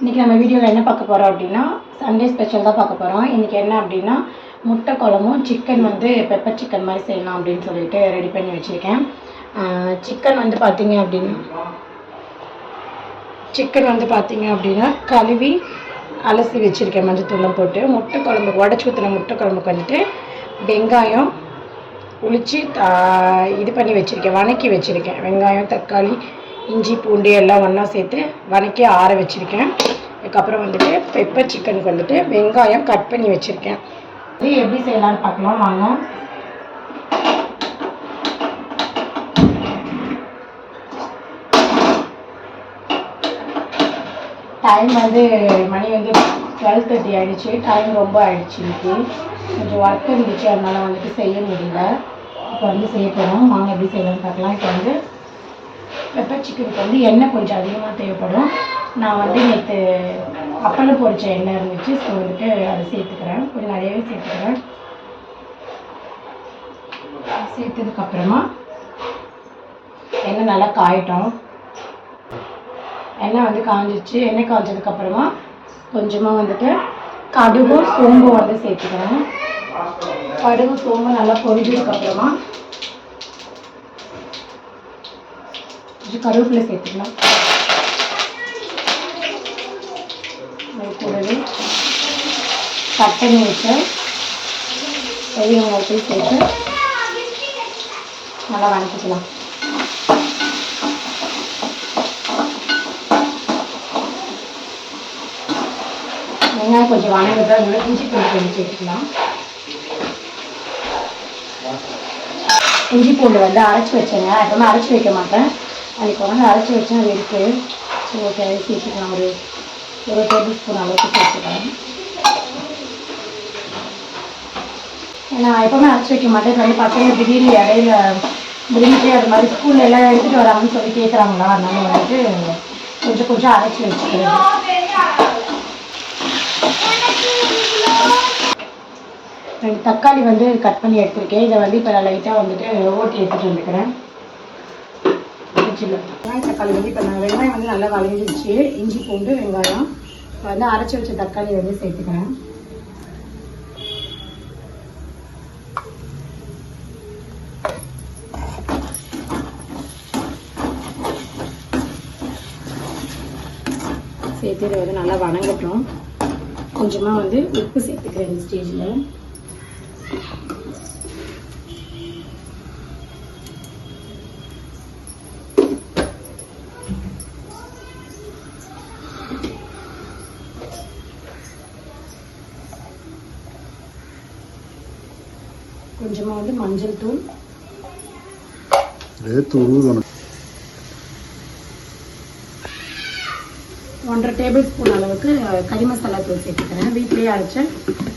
இன்றைக்கி நம்ம வீடியோவில் என்ன பார்க்க போகிறோம் அப்படின்னா சண்டே ஸ்பெஷல் தான் பார்க்க போகிறோம் இன்றைக்கி என்ன அப்படின்னா முட்டை குழம்பும் சிக்கன் வந்து பெப்பர் சிக்கன் மாதிரி செய்யலாம் அப்படின்னு சொல்லிட்டு ரெடி பண்ணி வச்சுருக்கேன். சிக்கன் வந்து பார்த்தீங்க அப்படின்னா சிக்கன் வந்து பார்த்தீங்க அப்படின்னா கழுவி அலசி வச்சுருக்கேன் மஞ்சத்தூள்லாம் போட்டு. முட்டை குழம்புக்கு உடச்சி ஊற்றின முட்டை குழம்புக்கு வந்துட்டு வெங்காயம் உளிச்சு இது பண்ணி வச்சுருக்கேன் வணக்கி வச்சுருக்கேன். வெங்காயம் தக்காளி இஞ்சி பூண்டு எல்லாம் ஒன்றா சேர்த்து வணக்கி ஆற வச்சுருக்கேன். அதுக்கப்புறம் வந்துட்டு பெப்பர் சிக்கனுக்கு வந்துட்டு வெங்காயம் கட் பண்ணி வச்சுருக்கேன். இது எப்படி செய்யலாம்னு பார்க்கலாம் வாங்க. டைம் வந்து மணி வந்து டுவெல் தேர்ட்டி ஆகிடுச்சு டைம் ரொம்ப ஆகிடுச்சு இன்னைக்கு. கொஞ்சம் ஒர்க் இருந்துச்சு அதனால் வந்துட்டு செய்ய முடியல. இப்போ வந்து செய்ய போகிறோம் வாங்க எப்படி செய்யலாம்னு பார்க்கலாம். இப்போ வந்து பெப்பர் சிக்கனுக்கு வந்து எண்ணெய் கொஞ்சம் அதிகமாக தேவைப்படும். நான் வந்து நேற்று அப்பளம் பொறிச்ச எண்ணெய் இருந்துச்சு. ஸோ வந்துட்டு அதை சேர்த்துக்கிறேன். கொஞ்சம் நிறையவே சேர்த்துக்கிறேன். சேர்த்ததுக்கப்புறமா எண்ணெய் நல்லா காயட்டும். எண்ணெய் வந்து காஞ்சிச்சு எண்ணெய் காஞ்சதுக்கப்புறமா கொஞ்சமாக வந்துட்டு கடுகும் சோம்பும் வந்து சேர்த்துக்கிறேன். கடுகு சோம்பு நல்லா பொரிஞ்சதுக்கப்புறமா கொஞ்சம் கருவேப்பிலை சேர்த்துக்கலாம். அது கூடவே பட்டை பண்ணி பெரிய வெங்காயத்தையும் சேர்த்து நல்லா வதக்கிக்கலாம். வெங்காயம் கொஞ்சம் வணங்கிட்டு அதோட இஞ்சி பூண்டு கொஞ்சம் சேர்த்துக்கலாம். இஞ்சி பூண்டு வந்து அரைச்சி வச்சேங்க. எப்பவுமே அரைச்சி வைக்க மாட்டேன். அதுக்கு வந்து அரைச்சி வச்சேன் அது இருக்குது ஸோ ஓகே அது சேர்த்துக்கலாம் ஒரு ஒரு டேபிள் ஸ்பூன் அளவுக்கு சேர்த்துக்கலாம் ஏன்னா எப்பவுமே அரைச்சி வைக்க மாட்டேன். இப்ப வந்து பசங்க திடீர்னு இடையில விரும்பிட்டு அது மாதிரி ஸ்கூல்ல எல்லாம் எடுத்துகிட்டு வராங்கன்னு சொல்லி கேட்குறாங்களா அதனால வந்துட்டு கொஞ்சம் கொஞ்சம் அரைச்சி வச்சுக்கிறேன். ரெண்டு தக்காளி வந்து கட் பண்ணி எடுத்திருக்கேன். இதை வந்து இப்போ நான் லைட்டாக வந்துட்டு ஓட்டி எடுத்துகிட்டு வந்துக்கிறேன். ஃப்ரிட்ஜில் வெங்காயம் தக்காளி வந்து இப்போ நான் வெங்காயம் வந்து நல்லா வளைஞ்சிருச்சு இஞ்சி பூண்டு வெங்காயம். இப்போ வந்து அரைச்சி வச்ச தக்காளி வந்து சேர்த்துக்கிறேன். சேர்த்து இதை வந்து நல்லா வணங்கட்டும். கொஞ்சமாக வந்து உப்பு சேர்த்துக்கிறேன் இந்த ஸ்டேஜில் கொஞ்சமாக வந்து மஞ்சள் தூள். ஒன்றரை டேபிள் ஸ்பூன் அளவுக்கு கறி மசாலா தூள் சேர்த்துக்கிறேன். வீட்லேயே அரைச்ச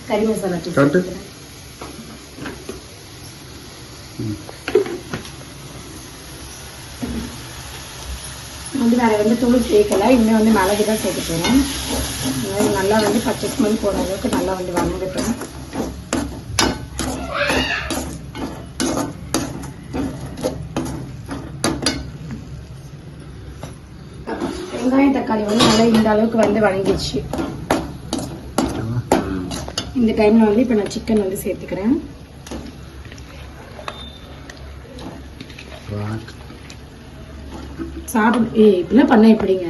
கறி மசாலா தூள். சேர்த்துக்கிறேன். வந்து வேற எந்த தூளும் சேர்க்கல. இன்னும் வந்து மிளகு தான் சேர்க்க போகிறோம் நல்லா வந்து பச்சை ஸ்மெல் போகிற அளவுக்கு நல்லா வந்து வணங்கட்டும் வெங்காயம் தக்காளி வந்து நல்லா இந்த அளவுக்கு வந்து வணங்கிடுச்சு. இந்த டைம்ல வந்து இப்போ நான் சிக்கன் வந்து சேர்த்துக்கிறேன். சாப்பிடு ஏய் இப்படிலாம் பண்ண எப்படிங்க?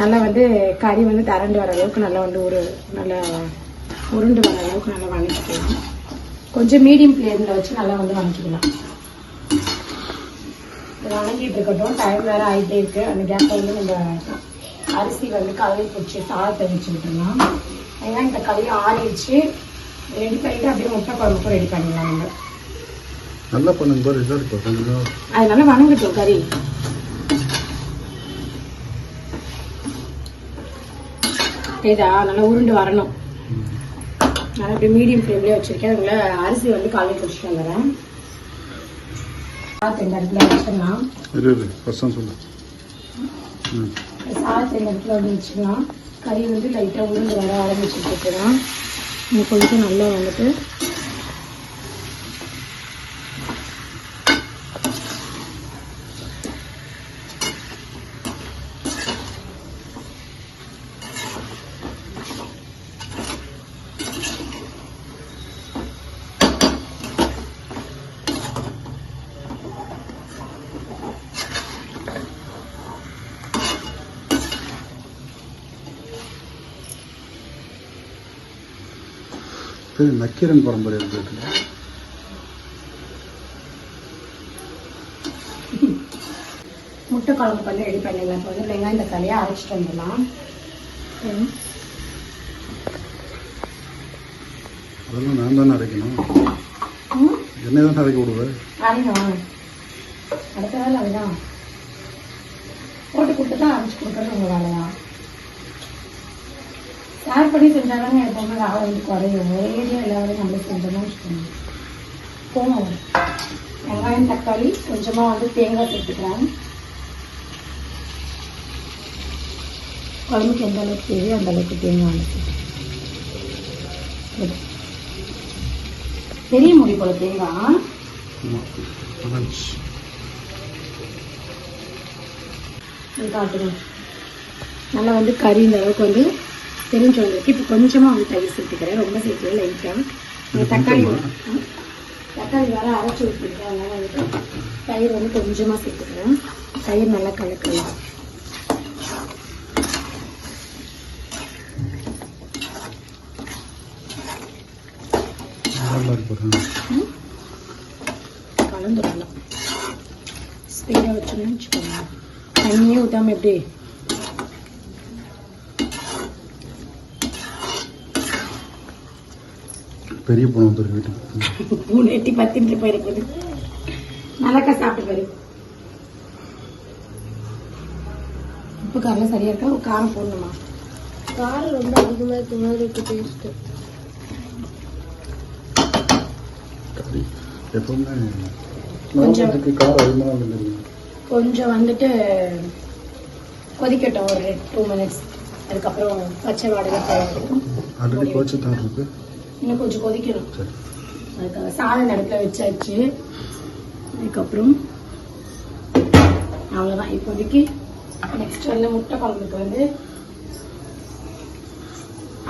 நல்லா வந்து கறி வந்து தரண்டு வர அளவுக்கு நல்லா வந்து ஒரு நல்லா உருண்டு வர அளவுக்கு நல்லா வணக்கிக்கலாம். கொஞ்சம் மீடியம் ஃப்ளேமில் வச்சு நல்லா வந்து வணக்கிக்கலாம் வணங்கிட்டு இருக்கட்டும். டைம் வேறு ஆகிட்டே இருக்கு. அந்த கேப்பில் வந்து நம்ம அரிசி வந்து கலவை பிடிச்சி சாதத்தை வச்சு விட்டுடலாம். ஏன்னா இந்த களி ஆறிடுச்சு. ரெடி பண்ணிட்டு அப்படியே முட்டை குழம்புக்கும் ரெடி பண்ணிடலாம் நம்ம. நல்லா பண்ணுங்க அதனால வணங்கட்டும் கறி. இதா நல்லா உருண்டு வரணும். நான் இப்படி மீடியம் ஃப்ளேம்லேயே வச்சுருக்கேன். அதில் அரிசி வந்து காலையில் பிடிச்சிட்டு வந்துடுறேன். சாதத்தை இந்த இடத்துல வச்சிடலாம் சாதத்தை இந்த இடத்துல வந்து வச்சுக்கலாம் கறி வந்து லைட்டாக உருண்டு வர ஆரம்பிச்சுட்டு இருக்குதான் இன்னும் கொஞ்சம் நல்லா வந்துட்டு சரி நக்கீரன் பரம்பரை இருக்கு. முட்டை குழம்புக்கு வந்து ரெடி பண்ணிடலாம் இப்போ வந்து வெங்காயம் தக்காளியை அரைச்சிட்டு வந்துடலாம். அதெல்லாம் நான் தானே அரைக்கணும். என்னை தான் அரைக்க விடுவேன் அரைக்கும் அடுத்த வேலை அதுதான். போட்டு கொடுத்து தான் அரைச்சி கொடுக்குறது உங்கள் வேலையா ஷேர் பண்ணி செஞ்சாலும் எப்பவுமே வேலை வந்து குறையும் ஒரே எல்லாரும் வேலையும் நம்மளே செஞ்சோம்னா வச்சுக்கோங்க போகும் வெங்காயம் தக்காளி கொஞ்சமாக வந்து தேங்காய் சேர்த்துக்கலாம். குழம்புக்கு எந்த அளவுக்கு தேவையோ அந்த அளவுக்கு தேங்காய் வந்து பெரிய முடி போல தேங்காய். ஆமாம் காட்டுங்க. நல்லா வந்து கறி இந்த அளவுக்கு வந்து தெரிஞ்சு வந்திருக்கு இப்போ கொஞ்சமாக வந்து தயிர் சேர்த்துக்கிறேன் ரொம்ப சேர்க்கல லைட்டாக தக்காளி தக்காளி வேற அரைச்சி ஊற்றிருக்கேன் அதனால வந்துட்டு தயிர் வந்து கொஞ்சமாக சேர்த்துக்கிறேன். தயிர் நல்லா கலக்கலாம் கலந்துடலாம். ஸ்பீடாக வச்சோம்னு வச்சுக்கோங்க. தண்ணியே ஊற்றாம எப்படி? பெரிய பொண்ணு வந்துருக்கு வீட்டுக்கு மூணு எட்டி பத்து போயிருக்குது நல்லாக்கா சாப்பிட்டு பாரு. உப்பு காரம் சரியா இருக்கா? காரம் போடணுமா? காரம் ரொம்ப அதிகமாக இருக்க மாதிரி இருக்கு டேஸ்ட்டு எப்பவுமே கொஞ்சம். காரம் அதிகமாக இல்லை கொஞ்சம் வந்துட்டு கொதிக்கட்டும் ஒரு டூ மினிட்ஸ் அதுக்கப்புறம் பச்சை வாடகை போகும் தான் இன்னும் கொஞ்சம் கொதிக்கணும். அதுக்காக சாதம் அடுப்பில் வச்சாச்சு. அதுக்கப்புறம் அவ்வளோதான் இப்போதைக்கு நெக்ஸ்ட் வந்து முட்டை குழம்புக்கு வந்து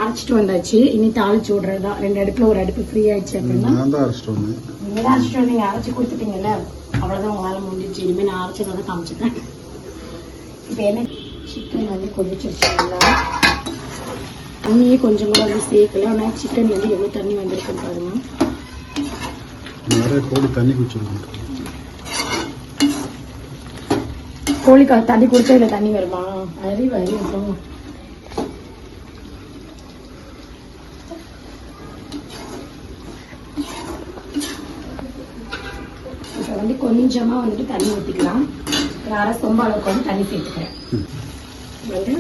அரைச்சிட்டு வந்தாச்சு. இனி தாளிச்சு விடுறது தான் ரெண்டு அடுப்பில் ஒரு அடுப்பு ஃப்ரீ ஆயிடுச்சு அப்படின்னா நான் தான் அரைச்சிட்டு வந்தேன். நீங்கள் தான் அரைச்சிட்டு வந்தீங்க அரைச்சி கொடுத்துட்டீங்கல்ல? அவ்வளோதான் உங்கள் வேலை முடிஞ்சிச்சு. இனிமேல் நான் அரைச்சதை காமிச்சிட்டேன் இப்போ என்ன? சிக்கன் வந்து கொதிச்சிருச்சு. தண்ணியே கொஞ்சம் கூட வந்து சேர்க்கல. ஆனால் சிக்கன் வந்து எவ்வளோ தண்ணி வந்திருக்குன்னு பாருங்க. நிறைய கோழி தண்ணி குடிச்சிருக்கேன் கோழிக்கா தண்ணி கொடுத்தா இதில் தண்ணி வருமா? அறிவு அப்புறம் இப்போ வந்து கொஞ்சமாக வந்துட்டு தண்ணி ஊற்றிக்கலாம் அரை சொம்ப அளவுக்கு வந்து தண்ணி சேர்த்துக்கிறேன். வந்து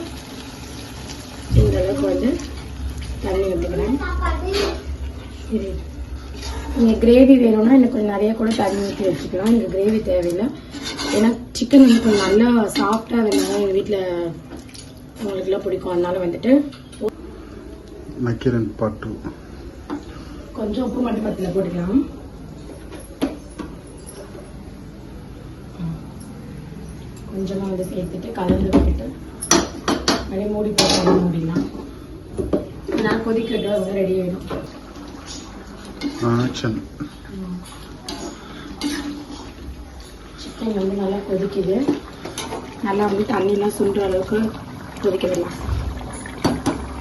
அளவுக்கு வந்து தண்ணி ஊற்றிக்கிறேன் சரி. நீங்கள் கிரேவி வேணும்னா எனக்கு கொஞ்சம் நிறைய கூட தண்ணி ஊற்றி வச்சுக்கலாம். எனக்கு கிரேவி தேவையில்லை. ஏன்னா சிக்கன் வந்து கொஞ்சம் நல்லா சாஃப்டாக வேணும் எங்கள் வீட்டில் உங்களுக்குலாம் பிடிக்கும். அதனால வந்துட்டு நக்கீரன் பாட்டு கொஞ்சம் உப்பு மட்டும் பத்தில் போட்டுக்கலாம். கொஞ்சமாக வந்து சேர்த்துட்டு கலந்து விட்டுட்டு அப்படியே மூடி போட்டு மூடிடலாம் நான் கொதிக்கட்டும் அது ரெடி ஆக்ஷன் சிக்கன் வந்து நல்லா கொதிக்குது. நல்லா வந்து தண்ணிலாம் சுண்டுற அளவுக்கு கொதிக்க விடலாம்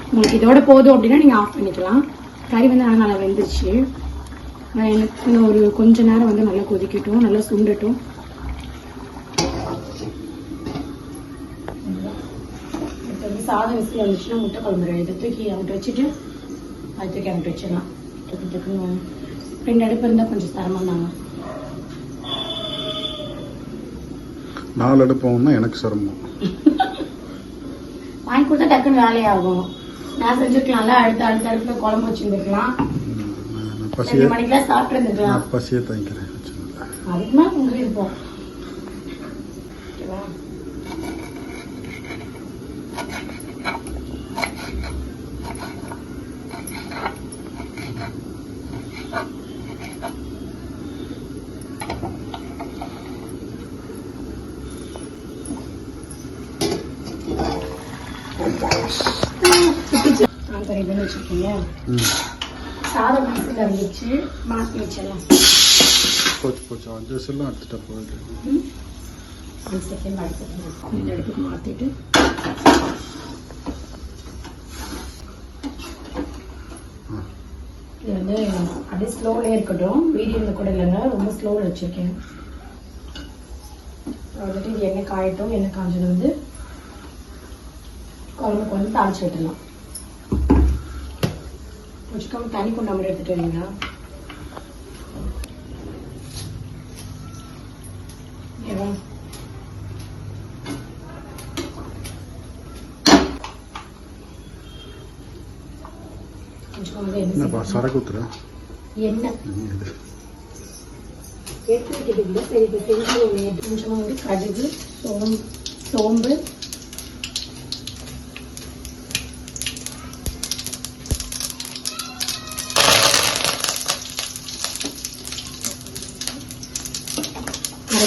உங்களுக்கு இதோட போதும் அப்படின்னா நீங்கள் ஆஃப் பண்ணிக்கலாம். கறி வந்து நல்லா நல்லா வெந்துருச்சு. எனக்கு ஒரு கொஞ்ச நேரம் வந்து நல்லா கொதிக்கட்டும் நல்லா சுண்டட்டும் இப்போ வந்து சாதம் விசில் வந்துச்சுன்னா முட்டை குழம்பு. இதை தூக்கி அங்கிட்டு வச்சுட்டு அது தூக்கி அங்கிட்டு வச்சிடலாம் டக்குன்னு ரெண்டு அடுப்பு இருந்தால் கொஞ்சம் சிரமம் தாங்க நாலு அடுப்போம்னா எனக்கு சிரமம் வாங்கி கொடுத்தா டக்குன்னு வேலையாகும் நான் செஞ்சுருக்கலாம்ல அடுத்த அடுத்த அடுப்புல குழம்பு வச்சுருந்துருக்கலாம் ரெண்டு மணிக்கெல்லாம் சாப்பிட்டு இருந்துக்கலாம் நான் பசியே தாங்கிக்கிறேன் வச்சுக்கோங்க. அதுக்கு மேலே உங்க விருப்பம் ஓகேவா இதுன்னு வச்சுருக்கீங்க சாதம் மாசத்தில் இருந்துச்சு. மாற்றி வச்சிடலாம். போச்சு போச்சு. அஞ்சு விசிலாம் எடுத்துட்டா போயிட்டு ம். ஒரு செகண்ட் அடுத்து இடத்துக்கு மாற்றிட்டு இது வந்து அப்படியே ஸ்லோவிலே இருக்கட்டும். மீடியமில் கூட இல்லைங்க. ரொம்ப ஸ்லோவில் வச்சுருக்கேன். வந்துட்டு இது எண்ணெய் காயட்டும் எண்ணெய் காஞ்சது வந்து குழம்புக்கு வந்து தாளிச்சு விட்டுலாம் கொஞ்சம் தண்ணி கொண்டா மட்டும் எடுத்துட்டு வரீங்களா என்னப்பா. சரக்கு ஊத்துற எண்ணெய் எடுத்து சரி இப்போ செஞ்சு கொஞ்சமாக வந்து கடுகு சோம் சோம்பு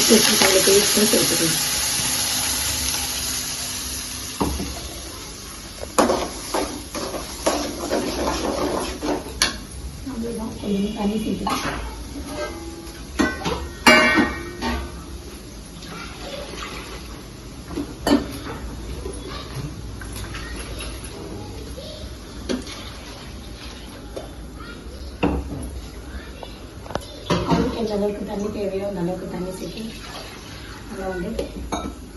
அரைச்சி வச்சுருக்காங்க பேஸ்ட்டும் சேர்த்துக்கணும் அவ்வளோதான் கொஞ்சம் தண்ணி சேர்த்துக்கலாம் அதுக்கு எந்த அளவுக்கு தண்ணி தேவையோ அந்த அளவுக்கு தண்ணி சேர்த்து நல்லா வந்து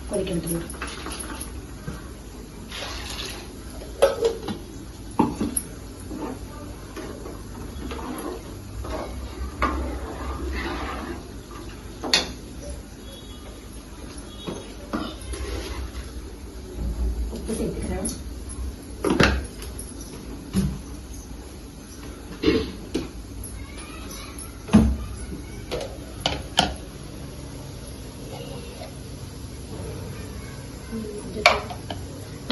கொதிக்க விட்டுருங்க உப்பு சேர்த்துக்கிறேன்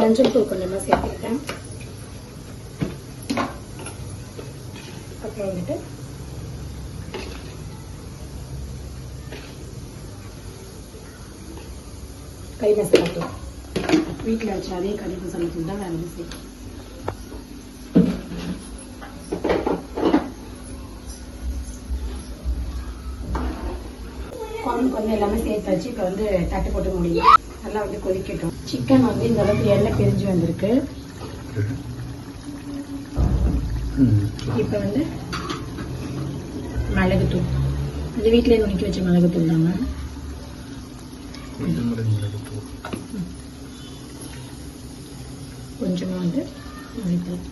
மஞ்சள் தூள் கொஞ்சமாக சேர்த்துக்கிட்டேன். அப்புறம் வந்துட்டு கறி மசாலா தூள் வீட்டில் வச்ச அதே கறி மசாலா தூள் தான் வேறு சேர்த்து குழம்புக்கு வந்து எல்லாமே சேர்த்து வச்சு இப்போ வந்து தட்டு போட்டு முடியும் நல்லா வந்து கொதிக்கட்டும். சிக்கன் வந்து இந்த அளவுக்கு எண்ணெய் பிரிஞ்சு வந்திருக்கு. இப்போ வந்து மிளகுத்தூள் இது வீட்டிலே நுணுக்கி வச்ச மிளகுத்தூள் தாங்க கொஞ்சமாக வந்து மிளகுத்தூள்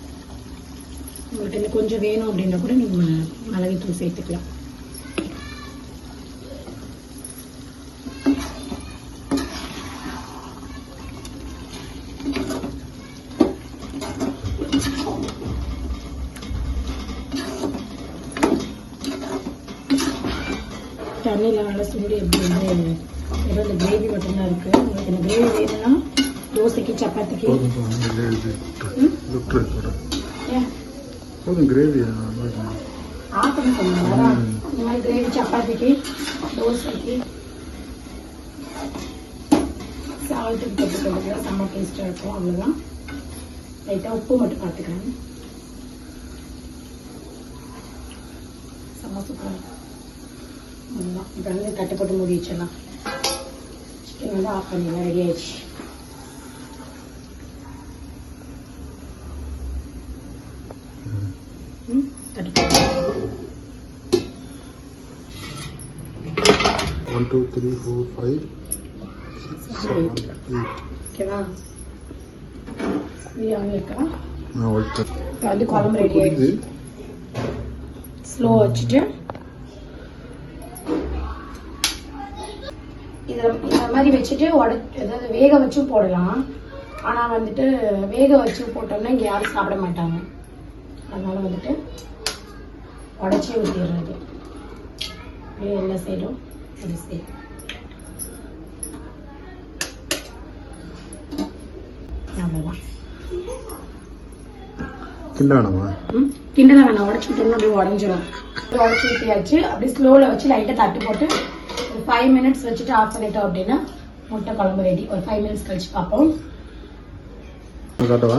உங்களுக்கு இன்னும் கொஞ்சம் வேணும் அப்படின்னா கூட நீங்கள் மிளகுத்தூள் சேர்த்துக்கலாம். தண்ணியில் நல்லா சுண்டி எப்படி வந்து வெறும் இந்த கிரேவி மட்டும்தான் இருக்குது உங்களுக்கு இந்த கிரேவி வேணும்னா தோசைக்கு சப்பாத்திக்கு. போதும் கிரேவி இந்த மாதிரி கிரேவி சப்பாத்திக்கு தோசைக்கு. சால்ட்டுக்கு தொட்டுக்கிறதுக்கு செம்ம டேஸ்ட்டாக இருக்கும் அவ்வளோதான் லைட்டாக உப்பு மட்டும் பார்த்துக்கிறேன் செம்ம சூப்பராக இருக்கும். அவ்வளோதான் இப்போ வந்து தட்டு போட்டு மூடி வச்சிடலாம் சிக்கன் வந்து ஆஃப் பண்ணிடலாம் ரெடி ஆயிடுச்சு ம் தட்டு போட்டு one two three four five seven eight ஓகேவா பிரியாணி இருக்கா நான் ஒயிட் இப்போ வந்து குழம்பு ரெடி ஆயிடுச்சு புரியுது ஸ்லோ வச்சுட்டு இதை இந்த மாதிரி வச்சுட்டு உட அதாவது வேக வச்சும் போடலாம். ஆனால் வந்துட்டு வேக வச்சு போட்டோம்னா இங்கே யாரும் சாப்பிட மாட்டாங்க. அதனால வந்துட்டு உடச்சி ஊற்றிடுறது அப்படியே எல்லா சைடும் ஒரு சைடு அவ்வளோதான் கிண்ட வேணாமா? உடச்சி விட்டோம்னா அப்படியே உடஞ்சிரும். உடச்சி ஊற்றியாச்சு அப்படியே ஸ்லோவில் வச்சு லைட்டாக தட்டு போட்டு ஒரு ஃபைவ் மினிட்ஸ் வச்சுட்டு ஆஃப் பண்ணிட்டோம் அப்படின்னா முட்டை குழம்பு ரெடி ஒரு ஃபைவ் மினிட்ஸ் கழிச்சு பார்ப்போம். காட்டவா?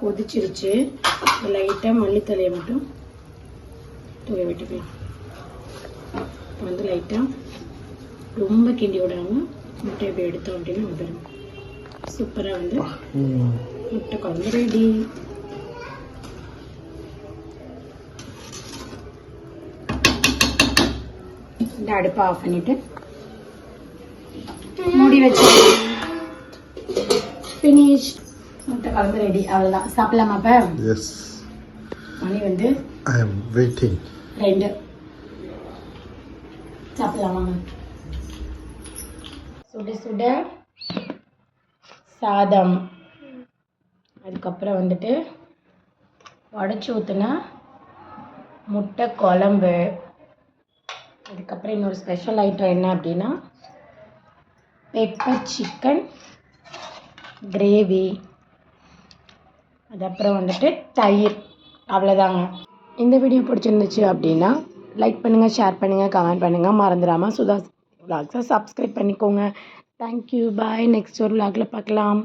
கொதிச்சிருச்சு. லைட்டாக மல்லித்தலையை மட்டும் தூவி விட்டுப்பேன் இப்போ வந்து லைட்டாக ரொம்ப கிண்டி விடாம முட்டை இப்படி எடுத்தோம் அப்படின்னா வந்துடும் சூப்பராக வந்து முட்டை குழம்பு ரெடி இந்த அடுப்பை ஆஃப் பண்ணிட்டு மூடி வச்சு ஃபினிஷ் முட்டை குழம்பு ரெடி அவ்வளோதான் சாப்பிடலாமா அப்போ? எஸ் மணி வந்து ஐ எம் வெயிட்டிங் ரெண்டு. சாப்பிடலாமா? சுட சுட சாதம். அதுக்கப்புறம் வந்துட்டு உடச்சி ஊற்றுனா முட்டை குழம்பு. அதுக்கப்புறம் இன்னொரு ஸ்பெஷல் ஐட்டம் என்ன அப்படின்னா பெப்பர் சிக்கன் கிரேவி அதுக்கப்புறம் வந்துட்டு தயிர். அவ்வளோதாங்க இந்த வீடியோ பிடிச்சிருந்துச்சு அப்படின்னா லைக் பண்ணுங்கள் ஷேர் பண்ணுங்கள் கமெண்ட் பண்ணுங்கள் மறந்துடாமல் சுதா விலாக்ஸை சப்ஸ்கிரைப் பண்ணிக்கோங்க. தேங்க்யூ பாய் நெக்ஸ்ட் ஒரு விலாகில் பார்க்கலாம்.